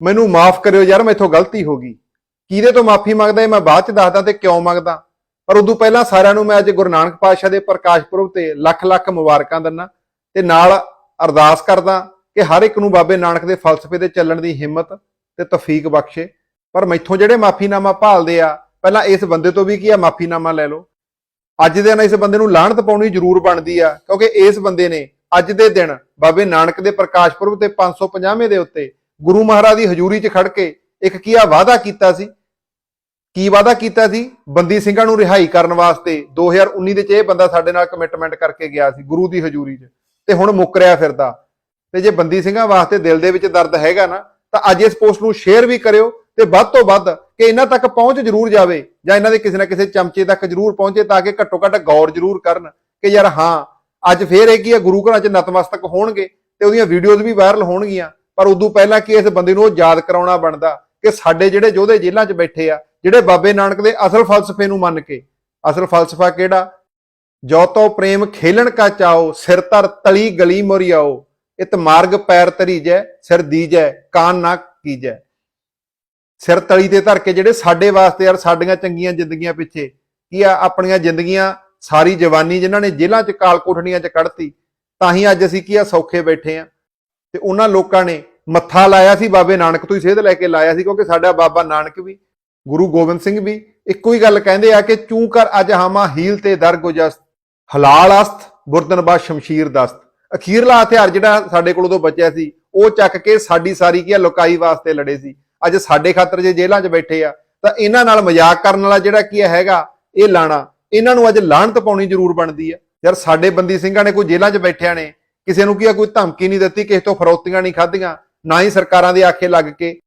ਮੈਨੂੰ ਮਾਫ ਕਰਿਓ ਯਾਰ, ਮੈਥੋਂ ਗਲਤੀ ਹੋ ਗਈ। ਕਿਹਦੇ ਤੋਂ ਮਾਫੀ ਮੰਗਦਾ ਇਹ? ਮੈਂ ਬਾਅਦ ਚ ਦੱਸਦਾ ਤੇ ਕਿਉਂ ਮੰਗਦਾ। ਪਰ ਉਦੋਂ ਪਹਿਲਾਂ ਸਾਰਿਆਂ ਨੂੰ ਮੈਂ ਅੱਜ ਗੁਰੂ ਨਾਨਕ ਪਾਤਸ਼ਾਹ ਦੇ ਪ੍ਰਕਾਸ਼ ਪੁਰਬ ਤੇ ਲੱਖ ਲੱਖ ਮੁਬਾਰਕਾਂ ਦਿੰਦਾ ਤੇ ਨਾਲ ਅਰਦਾਸ ਕਰਦਾ ਕਿ ਹਰ ਇੱਕ ਨੂੰ ਬਾਬੇ ਨਾਨਕ ਦੇ ਫਲਸਫੇ ਤੇ ਚੱਲਣ ਦੀ ਹਿੰਮਤ ਤੇ ਤੌਫੀਕ ਬਖਸ਼ੇ। ਪਰ ਮੈਥੋਂ ਜਿਹੜੇ ਮਾਫੀਨਾਮਾ ਭਾਲਦੇ ਆ, ਪਹਿਲਾਂ ਇਸ ਬੰਦੇ ਤੋਂ ਵੀ ਕੀ ਆ? ਮਾਫੀਨਾਮਾ ਲੈ ਲਓ। ਅੱਜ ਦੇ ਦਿਨ ਇਸ ਬੰਦੇ ਨੂੰ ਲਾਹਣਤ ਪਾਉਣੀ ਜ਼ਰੂਰ ਬਣਦੀ ਆ, ਕਿਉਂਕਿ ਇਸ ਬੰਦੇ ਨੇ ਅੱਜ ਦੇ ਦਿਨ ਬਾਬੇ ਨਾਨਕ ਦੇ ਪ੍ਰਕਾਸ਼ ਪੁਰਬ ਤੇ 550ਵੇਂ ਦੇ ਉੱਤੇ ਗੁਰੂ ਮਹਾਰਾਜ ਦੀ ਹਜ਼ੂਰੀ 'ਚ ਖੜ ਕੇ ਇੱਕ ਕੀ ਆ ਵਾਅਦਾ ਕੀਤਾ ਸੀ? ਕੀ ਵਾਅਦਾ ਕੀਤਾ ਸੀ? ਬੰਦੀ ਸਿੰਘਾਂ ਨੂੰ ਰਿਹਾਈ ਕਰਨ ਵਾਸਤੇ 2019 ਦੇ 'ਚ ਇਹ ਬੰਦਾ ਸਾਡੇ ਨਾਲ ਕਮਿਟਮੈਂਟ ਕਰਕੇ ਗਿਆ ਸੀ, ਗੁਰੂ ਦੀ ਹਜ਼ੂਰੀ 'ਚ। ਤੇ ਹੁਣ ਮੁੱਕਰਿਆ ਫਿਰਦਾ। ਤੇ ਜੇ ਬੰਦੀ ਸਿੰਘਾਂ ਵਾਸਤੇ ਦਿਲ ਦੇ ਵਿੱਚ ਦਰਦ ਹੈਗਾ ਨਾ, ਤਾਂ ਅੱਜ ਇਸ ਪੋਸਟ ਨੂੰ ਸ਼ੇਅਰ ਵੀ ਕਰਿਓ ਤੇ ਵੱਧ ਤੋਂ ਵੱਧ ਕਿ ਇਹਨਾਂ ਤੱਕ ਪਹੁੰਚ ਜ਼ਰੂਰ ਜਾਵੇ ਜਾਂ ਇਹਨਾਂ ਦੇ ਕਿਸੇ ਨਾ ਕਿਸੇ ਚਮਚੇ ਤੱਕ ਜ਼ਰੂਰ ਪਹੁੰਚੇ ਤਾਂ ਕਿ ਘੱਟੋ ਘੱਟ ਗੌਰ ਜ਼ਰੂਰ ਕਰਨ ਕਿ ਯਾਰ ਹਾਂ, ਅੱਜ ਫੇਰ ਇਹ ਕੀ ਹੈ ਗੁਰੂ ਘਰਾਂ 'ਚ ਨਤਮਸਤਕ ਹੋਣਗੇ ਤੇ ਉਹਦੀਆਂ ਵੀਡੀਓਜ਼ ਵੀ ਵਾਇਰਲ ਹੋਣਗੀਆਂ। ਪਰ ਉਦੋਂ ਪਹਿਲਾਂ ਕਿ ਇਸ ਬੰਦੇ ਨੂੰ ਉਹ ਯਾਦ ਕਰਾਉਣਾ ਬਣਦਾ ਕਿ ਸਾਡੇ ਜਿਹੜੇ ਯੋਧੇ ਜੇਲ੍ਹਾਂ 'ਚ ਬੈਠੇ ਆ, ਜਿਹੜੇ ਬਾਬੇ ਨਾਨਕ ਦੇ ਅਸਲ ਫਲਸਫੇ ਨੂੰ ਮੰਨ ਕੇ, ਅਸਲ ਫਲਸਫਾ ਕਿਹੜਾ? ਜੋ ਤੋ ਪ੍ਰੇਮ ਖੇਲਣ ਕਾ ਚਾਓ ਸਿਰ ਧਰ ਤਲੀ ਗਲੀ ਮੋਰੀਆਓ ਇਤ ਮਾਰਗ ਪੈਰ ਤਰੀਜੈ ਸਿਰ ਦੀਜੈ, ਕਾਨ ਨਾ ਕੀਜੈ। ਸਿਰ ਤਲੀ ਤੇ ਧਰ ਕੇ ਜਿਹੜੇ ਸਾਡੇ ਵਾਸਤੇ ਯਾਰ ਸਾਡੀਆਂ ਚੰਗੀਆਂ ਜ਼ਿੰਦਗੀਆਂ ਪਿੱਛੇ, ਕੀ ਆ ਆਪਣੀਆਂ ਜ਼ਿੰਦਗੀਆਂ ਸਾਰੀ ਜਵਾਨੀ ਜਿਨ੍ਹਾਂ ਨੇ ਜੇਲ੍ਹਾਂ 'ਚ ਕਾਲ ਕੋਠੜੀਆਂ 'ਚ ਕੱਢਤੀ, ਤਾਂ ਹੀ ਅੱਜ ਅਸੀਂ ਕੀ ਆ ਸੌਖੇ ਬੈਠੇ ਆ। ਤੇ ਉਹਨਾਂ ਲੋਕਾਂ ਨੇ ਮੱਥਾ ਲਾਇਆ ਸੀ ਬਾਬੇ ਨਾਨਕ ਤੋਂ ਹੀ, ਸੇਧ ਲੈ ਕੇ ਲਾਇਆ ਸੀ, ਕਿਉਂਕਿ ਸਾਡਾ ਬਾਬਾ ਨਾਨਕ ਵੀ, ਗੁਰੂ ਗੋਬਿੰਦ ਸਿੰਘ ਵੀ ਇੱਕੋ ਹੀ ਗੱਲ ਕਹਿੰਦੇ ਆ ਕਿ ਚੂੰ ਕਰ ਅਜ ਹਾਮਾ ਹੀਲ ਤੇ ਦਰ ਗੁਜਸਤ, ਹਲਾਲ ਅਸਤ, ਬੁਰਦਨ ਬਾ ਸ਼ਮਸ਼ੀਰ ਦਸਤ। ਅਖੀਰਲਾ ਹਥਿਆਰ ਜਿਹੜਾ ਸਾਡੇ ਕੋਲ ਉਦੋਂ ਬਚਿਆ ਸੀ, ਉਹ ਚੱਕ ਕੇ ਸਾਡੀ ਸਾਰੀ ਕੀ ਆ, ਲੁਕਾਈ ਵਾਸਤੇ ਲੜੇ ਸੀ। ਅੱਜ ਸਾਡੇ ਖਾਤਰ ਜੇ ਜੇਲ੍ਹਾਂ 'ਚ ਬੈਠੇ ਆ, ਤਾਂ ਇਹਨਾਂ ਨਾਲ ਮਜ਼ਾਕ ਕਰਨ ਵਾਲਾ ਜਿਹੜਾ ਕੀ ਹੈਗਾ, ਇਹ ਲਾਣਾ। ਇਹਨਾਂ ਨੂੰ ਅੱਜ ਲਾਹਣਤ ਪਾਉਣੀ ਜ਼ਰੂਰ ਬਣਦੀ ਆ। ਯਾਰ ਸਾਡੇ ਬੰਦੀ ਸਿੰਘਾਂ ਨੇ ਕੋਈ ਜੇਲ੍ਹਾਂ 'ਚ ਬੈਠਿਆਂ ਨੇ, ਕਿਸੇ ਨੂੰ ਕੀ ਆ, ਕੋਈ ਧਮਕੀ ਨਹੀਂ ਦਿੱਤੀ, ਕਿਸੇ ਤੋਂ ਫਰੋਤੀਆਂ ਨਹੀਂ ਖਾਧੀਆਂ। ਨਾ ਹੀ ਸਰਕਾਰਾਂ ਦੇ ਆਖੇ ਲੱਗ ਕੇ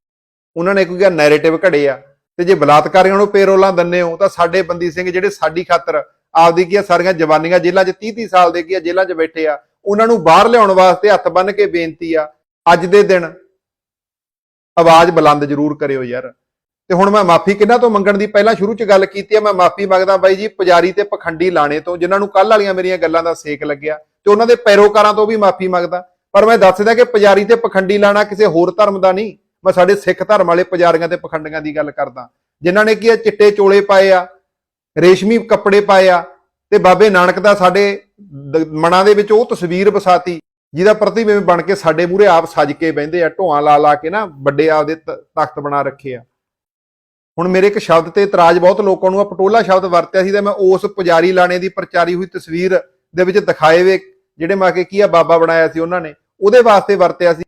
ਉਹਨਾਂ ਨੇ ਕੋਈ ਨੈਰੇਟਿਵ ਘੜੇ ਆ। ਤੇ ਜੇ ਬਲਾਤਕਾਰੀਆਂ ਨੂੰ ਪੇਰੋਲਾਂ ਦਿੰਨੇ ਹੋ, ਤਾਂ ਸਾਡੇ ਬੰਦੀ ਸਿੰਘ ਜਿਹੜੇ ਸਾਡੀ ਖਾਤਰ ਆਪਦੀ ਕੀ ਸਾਰੀਆਂ ਜਵਾਨੀਆਂ ਜੇਲ੍ਹਾਂ 'ਚ 30 30 ਸਾਲ ਦੇ ਕੀ ਆ, ਜੇਲ੍ਹਾਂ 'ਚ ਬੈਠੇ ਆ, ਉਹਨਾਂ ਨੂੰ ਬਾਹਰ ਲਿਆਉਣ ਵਾਸਤੇ ਹੱਥ ਬੰਨ ਕੇ ਬੇਨਤੀ ਆ, ਅੱਜ ਦੇ ਦਿਨ ਆਵਾਜ਼ ਬੁਲੰਦ ਜ਼ਰੂਰ ਕਰਿਓ ਯਾਰ। ਤੇ ਹੁਣ ਮੈਂ ਮਾਫੀ ਕਿਹਨਾਂ ਤੋਂ ਮੰਗਣ ਦੀ, ਪਹਿਲਾਂ ਸ਼ੁਰੂ 'ਚ ਗੱਲ ਕੀਤੀ ਆ, ਮੈਂ ਮਾਫੀ ਮੰਗਦਾ ਬਾਈ ਜੀ ਪੁਜਾਰੀ ਤੇ ਪਖੰਡੀ ਲਾਣੇ ਤੋਂ, ਜਿਨ੍ਹਾਂ ਨੂੰ ਕੱਲ ਵਾਲੀਆਂ ਮੇਰੀਆਂ ਗੱਲਾਂ ਦਾ ਸੇਕ ਲੱਗਿਆ, ਤੇ ਉਹਨਾਂ ਦੇ ਪੈਰੋਕਾਰਾਂ ਤੋਂ ਵੀ ਮਾਫੀ ਮੰਗਦਾ। ਪਰ ਮੈਂ ਦੱਸਦਾ ਕਿ ਪੁਜਾਰੀ ਤੇ ਪਖੰਡੀ ਲਾਣਾ ਕਿਸੇ ਹੋਰ ਧਰਮ ਦਾ ਨਹੀਂ। ਮੈਂ ਸਾਡੇ ਸਿੱਖ ਧਰਮ ਵਾਲੇ ਪੁਜਾਰੀਆਂ ਤੇ ਪਖੰਡੀਆਂ ਦੀ ਗੱਲ ਕਰਦਾ। ਜਿਨ੍ਹਾਂ ਨੇ ਕੀ ਆ, ਚਿੱਟੇ ਚੋਲੇ ਪਾਏ ਆ, ਰੇਸ਼ਮੀ ਕੱਪੜੇ ਪਾਏ ਆ ਤੇ ਬਾਬੇ ਨਾਨਕ ਦਾ ਸਾਡੇ ਮਨਾਂ ਦੇ ਵਿੱਚ ਉਹ ਤਸਵੀਰ ਵਸਾਤੀ, ਜਿਹਦਾ ਪ੍ਰਤੀਬਿੰਬ ਬਣ ਕੇ ਸਾਡੇ ਮੂਹਰੇ ਆਪ ਸੱਜ ਕੇ ਬਹਿੰਦੇ ਆ, ਢੋਆਂ ਲਾ ਲਾ ਕੇ ਨਾ ਵੱਡੇ ਆਪਦੇ ਤ- ਤਖਤ ਬਣਾ ਰੱਖੇ ਆ। ਹੁਣ ਮੇਰੇ ਇੱਕ ਸ਼ਬਦ ਤੇ ਇਤਰਾਜ਼ ਬਹੁਤ ਲੋਕਾਂ ਨੂੰ ਆ, ਪਟੋਲਾ ਸ਼ਬਦ ਵਰਤਿਆ ਸੀ ਤੇ ਮੈਂ ਉਸ ਪੁਜਾਰੀ ਲਾਣੇ ਦੀ ਪ੍ਰਚਾਰੀ ਹੋਈ ਤਸਵੀਰ ਦੇ ਵਿੱਚ ਦਿਖਾਏ ਵੇ, ਜਿਹੜੇ ਮੈਂ ਕਿ ਕੀ ਆ, ਬਾਬਾ ਬਣਾਇਆ ਸੀ ਉਹਨਾਂ ਨੇ। ਉਹਦੇ ਵਾਸਤੇ ਵਰਤਿਆ ਸੀ।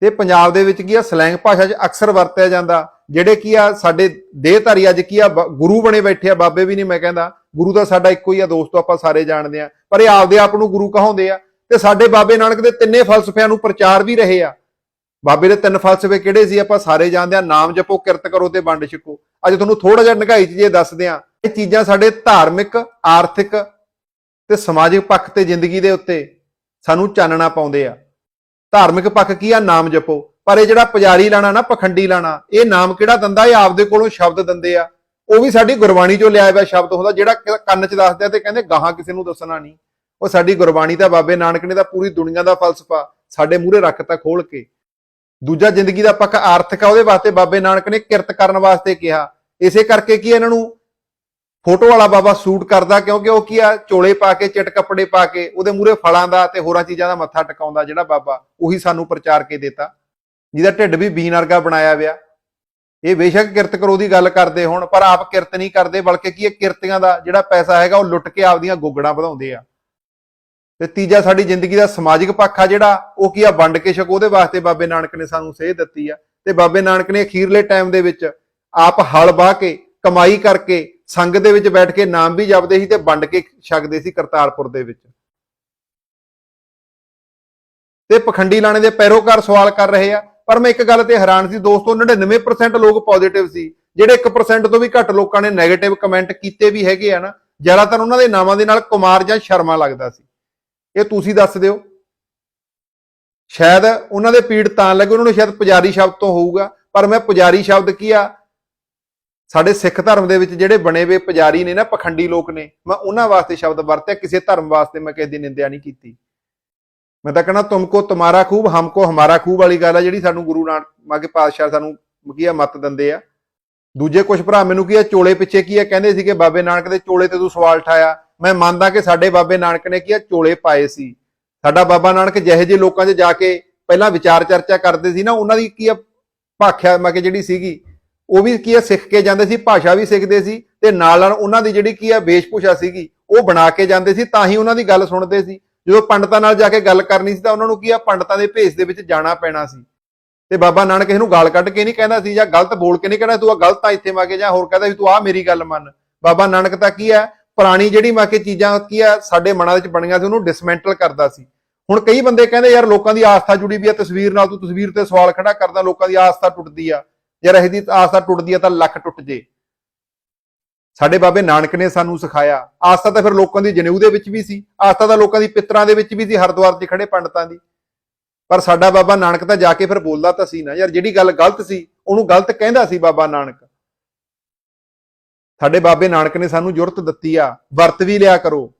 ਤੇ ਪੰਜਾਬ ਦੇ ਵਿੱਚ ਕੀ ਆ, ਸਲੈਂਗ ਭਾਸ਼ਾ 'ਚ ਅਕਸਰ ਵਰਤਿਆ ਜਾਂਦਾ। ਜਿਹੜੇ ਕੀ ਆ, ਸਾਡੇ ਦੇਹਧਾਰੀ ਅੱਜ ਕੀ ਆ, ਬ- ਗੁਰੂ ਬਣੇ ਬੈਠੇ ਆ, ਬਾਬੇ ਵੀ ਨਹੀਂ ਮੈਂ ਕਹਿੰਦਾ। ਗੁਰੂ ਤਾਂ ਸਾਡਾ ਇੱਕੋ ਹੀ ਆ, ਦੋਸਤੋ ਆਪਾਂ ਸਾਰੇ ਜਾਣਦੇ ਆ। ਪਰ ਇਹ ਆਪਦੇ ਆਪ ਨੂੰ ਗੁਰੂ ਕਹਾਉਂਦੇ ਆ। ਤੇ ਸਾਡੇ ਬਾਬੇ ਨਾਨਕ ਦੇ ਤਿੰਨੇ ਫਲਸਫਿਆਂ ਨੂੰ ਪ੍ਰਚਾਰ ਵੀ ਰਹੇ ਆ। ਬਾਬੇ ਦੇ ਤਿੰਨ ਫਲਸਫੇ ਕਿਹੜੇ ਸੀ, ਆਪਾਂ ਸਾਰੇ ਜਾਣਦੇ ਆ। ਨਾਮ ਜਪੋ, ਕਿਰਤ ਕਰੋ ਤੇ ਵੰਡ ਛਕੋ। ਅੱਜ ਤੁਹਾਨੂੰ ਥੋੜਾ ਜਿਹਾ ਨਿਗਾਈ ਚ ਜੇ ਦੱਸਦੇ ਆ, ਇਹ ਚੀਜ਼ਾਂ ਸਾਡੇ ਧਾਰਮਿਕ, ਆਰਥਿਕ ਤੇ ਸਮਾਜਿਕ ਪੱਖ ਤੇ ਜ਼ਿੰਦਗੀ ਦੇ ਉੱਤੇ ਸਾਨੂੰ ਚਾਨਣਾ ਪਾਉਂਦੇ ਆ। ਧਾਰਮਿਕ ਪੱਖ ਕੀ ਆ? ਨਾਮ ਜਪੋ। ਪਰ ਇਹ ਜਿਹੜਾ ਪੁਜਾਰੀ ਲਾਣਾ ਨਾ, ਪਖੰਡੀ ਲਾਣਾ, ਇਹ ਨਾਮ ਕਿਹੜਾ ਦੰਦਾ? ਇਹ ਆਪਦੇ ਕੋਲੋਂ ਸ਼ਬਦ ਦਿੰਦੇ ਆ। ਉਹ ਵੀ ਸਾਡੀ ਗੁਰਬਾਣੀ ਚੋਂ ਲਿਆ ਹੋਇਆ ਸ਼ਬਦ ਹੁੰਦਾ, ਜਿਹੜਾ ਕੰਨ 'ਚ ਦੱਸਦੇ ਆ ਤੇ ਕਹਿੰਦੇ ਗਾਹਾਂ ਕਿਸੇ ਨੂੰ ਦੱਸਣਾ ਨਹੀਂ। ਉਹ ਸਾਡੀ ਗੁਰਬਾਣੀ ਤਾਂ ਬਾਬੇ ਨਾਨਕ ਨੇ ਤਾਂ ਪੂਰੀ ਦੁਨੀਆ ਦਾ ਫਲਸਫਾ ਸਾਡੇ ਮੂਹਰੇ ਰੱਖਤਾ ਖੋਲ ਕੇ। ਦੂਜਾ ਜ਼ਿੰਦਗੀ ਦਾ ਪੱਖ ਆਰਥਿਕ ਆ, ਉਹਦੇ ਵਾਸਤੇ ਬਾਬੇ ਨਾਨਕ ਨੇ ਕਿਰਤ ਕਰਨ ਵਾਸਤੇ ਕਿਹਾ। ਇਸੇ ਕਰਕੇ ਕੀ ਇਹਨਾਂ ਨੂੰ ਫੋਟੋ ਵਾਲਾ ਬਾਬਾ ਸੂਟ ਕਰਦਾ ਕਿਉਂਕਿ ਉਹ ਕੀ ਆ, ਚੋਲੇ ਪਾ ਕੇ, ਚਿੱਟ ਕੱਪੜੇ ਪਾ ਕੇ, ਉਹਦੇ ਮੂਹਰੇ ਫਲਾਂ ਦਾ ਤੇ ਹੋਰਾਂ ਚੀਜ਼ਾਂ ਦਾ ਮੱਥਾ ਟਿਕਾਉਂਦਾ ਜਿਹੜਾ ਬਾਬਾ, ਉਹੀ ਸਾਨੂੰ ਪ੍ਰਚਾਰ ਕੇ ਦਿੱਤਾ। ਜਿਹਦਾ ਢਿੱਡ ਵੀ ਬੀਨ ਵਰਗਾ ਬਣਾਇਆ ਵਿਆ। ਇਹ ਬੇਸ਼ੱਕ ਕਿਰਤ ਕਰੋ ਦੀ ਗੱਲ ਕਰਦੇ ਹੁਣ, ਪਰ ਆਪ ਕਿਰਤ ਨਹੀਂ ਕਰਦੇ, ਬਲਕਿ ਕੀ ਇਹ ਕਿਰਤੀਆਂ ਦਾ ਜਿਹੜਾ ਪੈਸਾ ਹੈਗਾ, ਉਹ ਲੁੱਟ ਕੇ ਆਪਦੀਆਂ ਗੋਗੜਾਂ ਵਧਾਉਂਦੇ ਆ। ਤੇ ਤੀਜਾ, ਸਾਡੀ ਜ਼ਿੰਦਗੀ ਦਾ ਸਮਾਜਿਕ ਪੱਖ ਆ ਜਿਹੜਾ, ਉਹ ਕੀ ਆ, ਵੰਡ ਕੇ ਛਕੋ। ਉਹਦੇ ਵਾਸਤੇ ਬਾਬੇ ਨਾਨਕ ਨੇ ਸਾਨੂੰ ਸੇਧ ਦਿੱਤੀ ਆ। ਤੇ ਬਾਬੇ ਨਾਨਕ ਨੇ ਅਖੀਰਲੇ ਟਾਈਮ ਦੇ ਵਿੱਚ ਆਪ ਹਲ ਬਾਹ ਕੇ, ਕਮਾਈ ਕਰਕੇ ਸੰਗ ਦੇ ਵਿੱਚ ਬੈਠ ਕੇ ਨਾਮ ਵੀ ਜਪਦੇ ਸੀ ਤੇ ਵੰਡ ਕੇ ਛਕਦੇ ਸੀ ਕਰਤਾਰਪੁਰ ਦੇ ਵਿੱਚ। ਤੇ ਪਖੰਡੀ ਲਾਣੇ ਦੇ ਪੈਰੋਕਾਰ ਸਵਾਲ ਕਰ ਰਹੇ ਆ, ਪਰ ਮੈਂ ਇੱਕ ਗੱਲ ਤੇ ਹੈਰਾਨ ਸੀ, ਦੋਸਤੋ 99% ਲੋਕ ਪੋਜ਼ਿਟਿਵ ਸੀ, ਜਿਹੜੇ 1% ਤੋਂ ਵੀ ਘੱਟ ਲੋਕਾਂ ਨੇ 네ਗੇਟਿਵ ਕਮੈਂਟ ਕੀਤੇ ਵੀ ਹੈਗੇ ਆ ਨਾ, ਜ਼ਿਆਦਾਤਰ ਉਹਨਾਂ ਦੇ ਨਾਮਾਂ ਦੇ ਨਾਲ ਕੁਮਾਰ ਜਾਂ ਸ਼ਰਮਾ ਲੱਗਦਾ ਸੀ। ਇਹ ਤੁਸੀਂ ਦੱਸ ਦਿਓ। ਸ਼ਾਇਦ ਉਹਨਾਂ ਦੇ ਪੀੜ ਤਾਂ ਲੱਗੇ, ਉਹਨਾਂ ਨੂੰ ਸ਼ਾਇਦ ਪੁਜਾਰੀ ਸ਼ਬਦ ਤੋਂ ਹੋਊਗਾ, ਪਰ ਮੈਂ ਪੁਜਾਰੀ ਸ਼ਬਦ ਕੀ ਆ ਸਾਡੇ ਸਿੱਖ ਧਰਮ ਦੇ ਵਿੱਚ ਜਿਹੜੇ ਬਣੇ ਹੋਏ ਪੁਜਾਰੀ ਨੇ ਨਾ, ਪਖੰਡੀ ਲੋਕ ਨੇ, ਮੈਂ ਉਹਨਾਂ ਵਾਸਤੇ ਸ਼ਬਦ ਵਰਤਿਆ, ਕਿਸੇ ਧਰਮ ਵਾਸਤੇ ਮੈਂ ਕਿਸੇ ਦੀ ਨਿੰਦਿਆ ਨਹੀਂ ਕੀਤੀ। ਮੈਂ ਤਾਂ ਕਹਣਾ ਤੁਮਕੋ ਤੁਮਾਰਾ ਖੂਬ ਹਮਕੋ ਹਮਾਰਾ ਖੂਬ ਵਾਲੀ ਗੱਲ ਆ ਜਿਹੜੀ ਸਾਨੂੰ ਗੁਰੂ ਨਾਨਕ, ਮਾਗੇ ਪਾਤਸ਼ਾਹ ਸਾਨੂੰ ਕੀ ਆ ਮੱਤ ਦਿੰਦੇ ਆ। ਦੂਜੇ ਕੁਝ ਭਰਾ ਮੈਨੂੰ ਕੀ ਆ, ਚੋਲੇ ਪਿੱਛੇ ਕੀ ਆ, ਕਹਿੰਦੇ ਸੀਗੇ, ਬਾਬੇ ਨਾਨਕ ਦੇ ਚੋਲੇ ਤੇ ਤੂੰ ਸਵਾਲ ਠਾਇਆ। ਮੈਂ ਮੰਨਦਾ ਕਿ ਸਾਡੇ ਬਾਬੇ ਨਾਨਕ ਨੇ ਕੀ ਆ, ਚੋਲੇ ਪਾਏ ਸੀ। ਸਾਡਾ ਬਾਬਾ ਨਾਨਕ ਜਿਹੇ ਜਿਹੇ ਲੋਕਾਂ 'ਚ ਜਾ ਕੇ ਪਹਿਲਾਂ ਵਿਚਾਰ ਚਰਚਾ ਕਰਦੇ ਸੀ ਨਾ, ਉਹਨਾਂ ਦੀ ਕੀ ਆ, ਭਾਖਿਆ ਮੈਂ ਕਿ ਜਿਹੜੀ ਸੀਗੀ ਉਹ ਵੀ ਕੀ ਹੈ, ਸਿੱਖ ਕੇ ਜਾਂਦੇ ਸੀ, ਭਾਸ਼ਾ ਵੀ ਸਿੱਖਦੇ ਸੀ ਤੇ ਨਾਲ ਨਾਲ ਉਹਨਾਂ ਦੀ ਜਿਹੜੀ ਕੀ ਆ ਵੇਸ਼ਭੂਸ਼ਾ ਸੀਗੀ, ਉਹ ਬਣਾ ਕੇ ਜਾਂਦੇ ਸੀ, ਤਾਂ ਹੀ ਉਹਨਾਂ ਦੀ ਗੱਲ ਸੁਣਦੇ ਸੀ। ਜਦੋਂ ਪੰਡਤਾਂ ਨਾਲ ਜਾ ਕੇ ਗੱਲ ਕਰਨੀ ਸੀ ਤਾਂ ਉਹਨਾਂ ਨੂੰ ਕੀ ਆ ਪੰਡਤਾਂ ਦੇ ਭੇਸ ਦੇ ਵਿੱਚ ਜਾਣਾ ਪੈਣਾ ਸੀ। ਤੇ ਬਾਬਾ ਨਾਨਕ ਇਹਨੂੰ ਗਾਲ ਕੱਢ ਕੇ ਨਹੀਂ ਕਹਿੰਦਾ ਸੀ ਜਾਂ ਗਲਤ ਬੋਲ ਕੇ ਨਹੀਂ ਕਹਿੰਦਾ, ਤੂੰ ਆ ਗਲਤ ਆ ਇੱਥੇ ਮਾ ਕੇ ਜਾਂ ਹੋਰ ਕਹਿੰਦਾ ਵੀ ਤੂੰ ਆ ਮੇਰੀ ਗੱਲ ਮੰਨ। ਬਾਬਾ ਨਾਨਕ ਤਾਂ ਕੀ ਆ ਪੁਰਾਣੀ ਜਿਹੜੀ ਮਾ ਕੇ ਚੀਜ਼ਾਂ ਕੀ ਆ ਸਾਡੇ ਮਨਾਂ ਵਿੱਚ ਬਣੀਆਂ ਸੀ, ਉਹਨੂੰ ਡਿਸਮੈਂਟਲ ਕਰਦਾ ਸੀ। ਹੁਣ ਕਈ ਬੰਦੇ ਕਹਿੰਦੇ, ਯਾਰ ਲੋਕਾਂ ਦੀ ਆਸਥਾ ਜੁੜੀ ਵੀ ਆ ਤਸਵੀਰ ਨਾਲ ਤੂੰ ਤਸਵੀਰ ਤੇ ਸਵਾਲ ਖੜਾ ਕਰਦਾ, ਲੋਕਾਂ ਦੀ ਆਸਥਾ ਟੁੱਟਦੀ ਆ। ਯਾਰ ਇਹਦੀ ਆਸਥਾ ਟੁੱਟਦੀ ਆ ਤਾਂ ਲੱਖ ਟੁੱਟ ਜੇ। ਸਾਡੇ ਬਾਬੇ ਨਾਨਕ ਨੇ ਸਾਨੂੰ ਸਿਖਾਇਆ। ਆਸਥਾ ਤਾਂ ਫਿਰ ਲੋਕਾਂ ਦੀ ਜਨੇਊ ਦੇ ਵਿੱਚ ਵੀ ਸੀ। ਆਸਥਾ ਤਾਂ ਲੋਕਾਂ ਦੀ ਪਿੱਤਰਾਂ ਦੇ ਵਿੱਚ ਵੀ ਸੀ, ਹਰਿਦੁਆਰ 'ਚ ਖੜੇ ਪੰਡਤਾਂ ਦੀ। ਪਰ ਸਾਡਾ ਬਾਬਾ ਨਾਨਕ ਤਾਂ ਜਾ ਕੇ ਫਿਰ ਬੋਲਦਾ ਤਾਂ ਸੀ ਨਾ, ਯਾਰ ਜਿਹੜੀ ਗੱਲ ਗਲਤ ਸੀ, ਉਹਨੂੰ ਗਲਤ ਕਹਿੰਦਾ ਸੀ ਬਾਬਾ ਨਾਨਕ। ਸਾਡੇ ਬਾਬੇ ਨਾਨਕ ਨੇ ਸਾਨੂੰ ਜੁਰਤ ਦਿੱਤੀ ਆ, ਵਰਤ ਵੀ ਲਿਆ ਕਰੋ।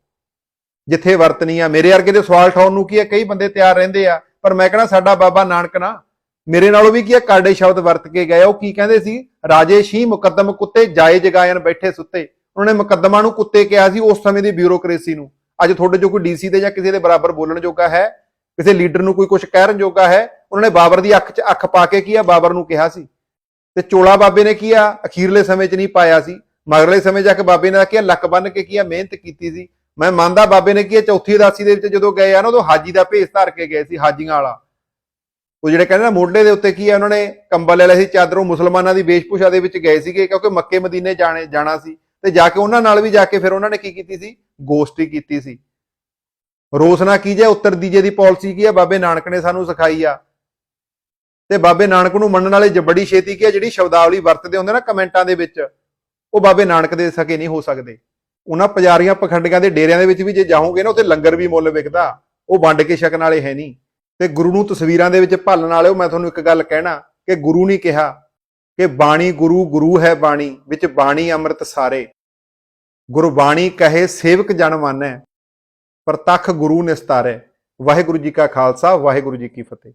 ਜਿੱਥੇ ਵਰਤਨੀ ਆ, ਮੇਰੇ ਵਰਗੇ ਦੇ ਸਵਾਲ ਠਾਉਣ ਨੂੰ ਕੀ ਆ? ਕਈ ਬੰਦੇ ਤਿਆਰ ਰਹਿੰਦੇ ਆ, ਪਰ ਮੈਂ ਕਹਿੰਦਾ ਸਾਡਾ ਬਾਬਾ ਨਾਨਕ ਨਾ ਮੇਰੇ ਨਾਲੋਂ ਵੀ ਕੀ ਆ ਕਾਡੇ ਸ਼ਬਦ ਵਰਤ ਕੇ ਗਏ ਉਹ ਕੀ ਕਹਿੰਦੇ ਸੀ? ਰਾਜੇ ਸ਼ੀ ਮੁਕੱਦਮ ਕੁੱਤੇ, ਜਾਏ ਜਗਾਇਨ ਬੈਠੇ ਸੁੱਤੇ। ਉਹਨਾਂ ਨੇ ਮੁਕੱਦਮਾਂ ਨੂੰ ਕੁੱਤੇ ਕਿਹਾ ਸੀ ਉਸ ਸਮੇਂ ਦੀ ਬਿਊਰੋਕ੍ਰੇਸੀ ਨੂੰ। ਅੱਜ ਤੁਹਾਡੇ ਜੋ ਕੋਈ ਡੀਸੀ ਦੇ ਜਾਂ ਕਿਸੇ ਦੇ ਬਰਾਬਰ ਬੋਲਣ ਜੋਗਾ ਹੈ, ਕਿਸੇ ਲੀਡਰ ਨੂੰ ਕੋਈ ਕੁਝ ਕਹਿਣ ਜੋਗਾ ਹੈ, ਉਹਨਾਂ ਨੇ ਬਾਬਰ ਦੀ ਅੱਖ 'ਚ ਅੱਖ ਪਾ ਕੇ ਕੀ ਆ, ਬਾਬਰ ਨੂੰ ਕਿਹਾ ਸੀ। ਤੇ ਚੋਲਾ ਬਾਬੇ ਨੇ ਕੀ ਆ, ਅਖੀਰਲੇ ਸਮੇਂ 'ਚ ਨਹੀਂ ਪਾਇਆ ਸੀ। ਮਗਰਲੇ ਸਮੇਂ ਜਾ ਕੇ ਬਾਬੇ ਨੇ ਕੀ ਲੱਕ ਬੰਨ ਕੇ ਕੀ ਆ, ਮਿਹਨਤ ਕੀਤੀ ਸੀ। ਮੈਂ ਮੰਨਦਾ ਬਾਬੇ ਨੇ ਕੀ ਆ, ਚੌਥੀ ਉਦਾਸੀ ਦੇ ਵਿੱਚ ਜਦੋਂ ਗਏ ਆ ਨਾ, ਉਦੋਂ ਹਾਜੀ ਦਾ ਭੇਸ ਧਾਰ ਕੇ ਗਏ ਸੀ, ਹਾਜੀਆਂ ਵਾਲਾ। ਉਹ ਜਿਹੜੇ ਕਹਿੰਦੇ ਨਾ ਮੋਢੇ ਦੇ ਉੱਤੇ ਕੀ ਆ, ਉਹਨਾਂ ਨੇ ਕੰਬਲ ਲੈ ਲਿਆ ਸੀ, ਚਾਦਰੋਂ ਮੁਸਲਮਾਨਾਂ ਦੀ ਵੇਸ਼ਭੂਸ਼ਾ ਦੇ ਵਿੱਚ ਗਏ ਸੀਗੇ, ਕਿਉਂਕਿ ਮੱਕੇ ਮਦੀਨੇ ਜਾਣੇ, ਜਾਣਾ ਸੀ। ਤੇ ਜਾ ਕੇ ਉਹਨਾਂ ਨਾਲ ਵੀ ਜਾ ਕੇ ਫਿਰ ਉਹਨਾਂ ਨੇ ਕੀ ਕੀਤੀ ਸੀ? ਗੋਸ਼ਟੀ ਕੀਤੀ ਸੀ। ਰੋਸਨਾ ਕੀ ਕੀਜੇ ਉੱਤਰ ਦੀਜੇ ਦੀ ਪਾਲਿਸੀ ਕੀ ਆ? ਬਾਬੇ ਨਾਨਕ ਨੇ ਸਾਨੂੰ ਸਿਖਾਈ ਆ। ਤੇ ਬਾਬੇ ਨਾਨਕ ਨੂੰ ਮੰਨਣ ਵਾਲੇ ਜ- ਬੜੀ ਛੇਤੀ ਕੀ ਹੈ ਜਿਹੜੀ ਸ਼ਬਦਾਵਲੀ ਵਰਤਦੇ ਹੁੰਦੇ ਨਾ ਕਮੈਂਟਾਂ ਦੇ ਵਿੱਚ, ਉਹ ਬਾਬੇ ਨਾਨਕ ਦੇ ਸਕੇ ਨਹੀਂ ਹੋ ਸਕਦੇ। ਉਹਨਾਂ ਪੁਜਾਰੀਆਂ ਪਖੰਡੀਆਂ ਦੇ ਡੇਰਿਆਂ ਦੇ ਵਿੱਚ ਵੀ ਜੇ ਜਾਓਗੇ ਨਾ, ਉੱਥੇ ਲੰਗਰ ਵੀ ਮੁੱਲ ਵਿਕਦਾ। ਉਹ ਵੰਡ ਕੇ ਛਕਣ ਵਾਲੇ ਹੈ ਨਹੀਂ। ਤੇ ਗੁਰੂ ਨੂੰ ਤਸਵੀਰਾਂ ਦੇ ਵਿੱਚ ਭਾਲਣ ਵਾਲਿਓ, ਮੈਂ ਤੁਹਾਨੂੰ ਇੱਕ ਗੱਲ ਕਹਿਣਾ, ਕਿ ਗੁਰੂ ਨੇ ਕਿਹਾ ਕਿ ਬਾਣੀ ਗੁਰੂ ਗੁਰੂ ਹੈ ਬਾਣੀ, ਵਿੱਚ ਬਾਣੀ ਅੰਮ੍ਰਿਤ ਸਾਰੇ। ਗੁਰਬਾਣੀ ਕਹੇ, ਸੇਵਕ ਜਨ ਮਾਨੈ, ਪ੍ਰਤੱਖ ਗੁਰੂ ਨਿਸਤਾਰੇ। ਵਾਹਿਗੁਰੂ ਜੀ ਕਾ ਖਾਲਸਾ, ਵਾਹਿਗੁਰੂ ਜੀ ਕੀ ਫਤਿਹ।